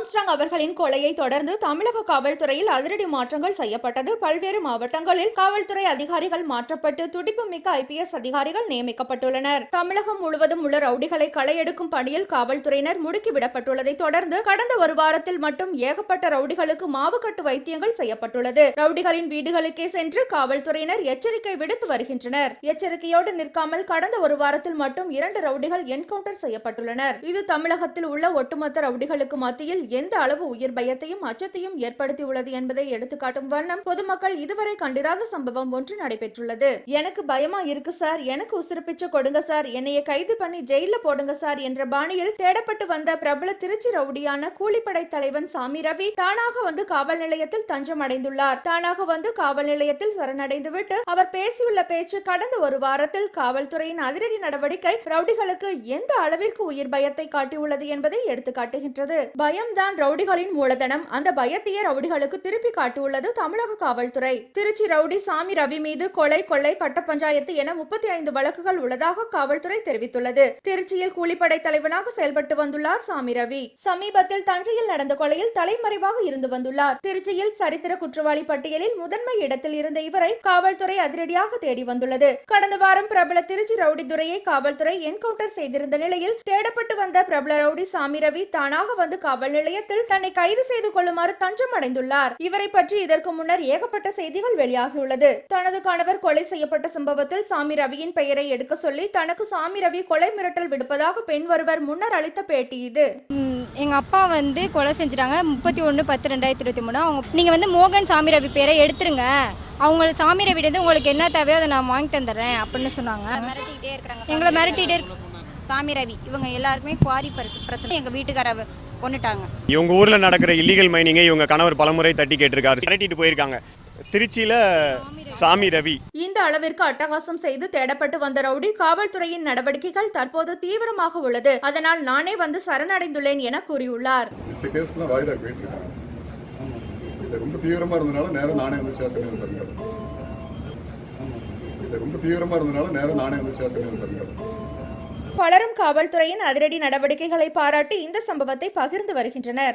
Armstrong அவர்களின் கொலையை தொடர்ந்து தமிழக காவல்துறையில் அதிரடி மாற்றங்கள் செய்யப்பட்டது. பல்வேறு மாவட்டங்களில் காவல்துறை அதிகாரிகள் மாற்றப்பட்டு துடிப்புமிக்க ஐபிஎஸ் அதிகாரிகள் நியமிக்கப்பட்டுள்ளனர். தமிழகம் முழுவதும் உள்ள ரவுடிகளை களையெடுக்கும் பணியில் காவல்துறையினர் முடுக்கிவிடப்பட்டுள்ளதை தொடர்ந்து கடந்த ஒரு வாரத்தில் மட்டும் ஏகப்பட்ட ரவுடிகளுக்கு மாவுக்கட்டு வைத்தியங்கள் செய்யப்பட்டுள்ளது. ரவுடிகளின் வீடுகளுக்கே சென்று காவல்துறையினர் எச்சரிக்கை விடுத்து வருகின்றனர். எச்சரிக்கையோடு நிற்காமல் கடந்த ஒரு வாரத்தில் மட்டும் இரண்டு ரவுடிகள் என்கவுண்டர் செய்யப்பட்டுள்ளனர். இது தமிழகத்தில் உள்ள ஒட்டுமொத்த ரவுடிகளுக்கு மத்தியில் எந்த அளவு உயிர் பயத்தையும் அச்சத்தையும் ஏற்படுத்தியுள்ளது என்பதை எடுத்துக்காட்டும் வண்ணம் பொதுமக்கள் இதுவரை கண்டிராத சம்பவம் ஒன்று நடைபெற்றுள்ளது. எனக்கு பயமா இருக்கு சார். எனக்கு உசுறு கொடுங்க சார். என்னைய கைது பண்ணி ஜெயில போடுங்க சார் என்ற பாணியில் தேடப்பட்டு வந்த பிரபல திருச்சி ரவுடியான கூலிப்படை தலைவன் சாமி ரவி தானாக வந்து காவல் நிலையத்தில் தஞ்சம் அடைந்துள்ளார் தானாக வந்து காவல் நிலையத்தில் சரணடைந்து விட்டு அவர் பேசியுள்ள பேச்சு கடந்த ஒரு வாரத்தில் காவல்துறையின் அதிரடி நடவடிக்கை ரவுடிகளுக்கு எந்த அளவிற்கு உயிர் பயத்தை காட்டியுள்ளது என்பதை எடுத்து காட்டுகின்றது பயம்தான் ரவுடிகளின் மூலதனம் அந்த பயத்தையே ரவுடிகளுக்கு திருப்பி காட்டியுள்ளது தமிழக காவல்துறை. திருச்சி ரவுடி சாமி ரவி மீது கொலை கொள்ளை கட்ட பஞ்சாயத்து என முப்பத்தி ஐந்து வழக்குகள் உள்ளதாக காவல்துறை தெரிவித்துள்ளது. திருச்சியில் கூலிப்படை தலைவனாக செயல்பட்டு வந்துள்ளார் சாமி ரவி. சமீபத்தில் தஞ்சையில் நடந்த கொலையில் தலைமறைவாக இருந்து வந்துள்ளார். திருச்சியில் சரித்திர குற்றவாளி பட்டியலில் முதன்மை இடத்தில் இருந்த இவரை காவல்துறை அதிரடியாக தேடி வந்துள்ளது. கடந்த வாரம் பிரபல திருச்சி ரவுடி துறையை காவல்துறை என்கவுண்டர் செய்திருந்த நிலையில் தேடப்பட்டு வந்த பிரபல ரவுடி சாமி ரவி தானாக வந்து காவல் நிலையத்தில் தன்னை கைது செய்து கொள்ளுமாறு தஞ்சம் அடைந்துள்ளார். இவரை பற்றி இதற்கு முன்னர் ஏகப்பட்ட செய்திகள் வெளியாகியுள்ளது. தனது கணவர் கொலை செய்யப்பட்ட சம்பவத்தில் சாமி ரவியின் பெயரை எடுக்க சொல்லி தனக்கு சாமி ரவி கொலை மிரட்டல் விடுப்பதாக பெண் ஒருவர் முன்னர் அளித்த பேட்டி இது. எங்க அப்பா வந்து கொலை செஞ்சுட்டாங்க. முப்பத்தி ஒன்று பத்து ரெண்டாயிரத்தி இருபத்தி மூணு. அவங்க நீங்கள் வந்து மோகன் சாமி ரவி பேரை எடுத்துருங்க. அவங்க சாமி ரவி வந்து உங்களுக்கு என்ன தேவையோ அதை நான் வாங்கி தந்துடுறேன் அப்படின்னு சொன்னாங்க. மிரட்டிக்கிட்டே இருக்கிறாங்க எங்களை மிரட்டிட்டே இருக்கு சாமி ரவி இவங்க எல்லாருக்குமே குவாரி பரிசு பிரச்சனை. எங்க வீட்டுக்கார கொண்டுட்டாங்க. இவங்க ஊரில் நடக்கிற இல்லீகல் மைனிங்கை இவங்க கணவர் பலமுறை தட்டி கேட்டிருக்காரு. மிரட்டிட்டு போயிருக்காங்க. திருச்சியில் சாமி ரவி. இந்த அளவிற்கு அட்டகாசம் செய்து தேடப்பட்டு வந்த ரவுடி காவல்துறையின் நடவடிக்கைகள் தற்போது தீவிரமாக உள்ளது. அதனால் நானே வந்து சரணடைந்துள்ளேன் என கூறியுள்ளார். ரொம்ப தீவிரமா இருந்தனால நேரம் நானே வந்து வந்துருங்க இது ரொம்ப தீவிரமா இருந்தனால நேரம் நானே வந்து ஸ்டேஷன் வந்துருங்க பலரும் காவல்துறையின் அதிரடி நடவடிக்கைகளை பாராட்டி இந்த சம்பவத்தை பகிர்ந்து வருகின்றனர்.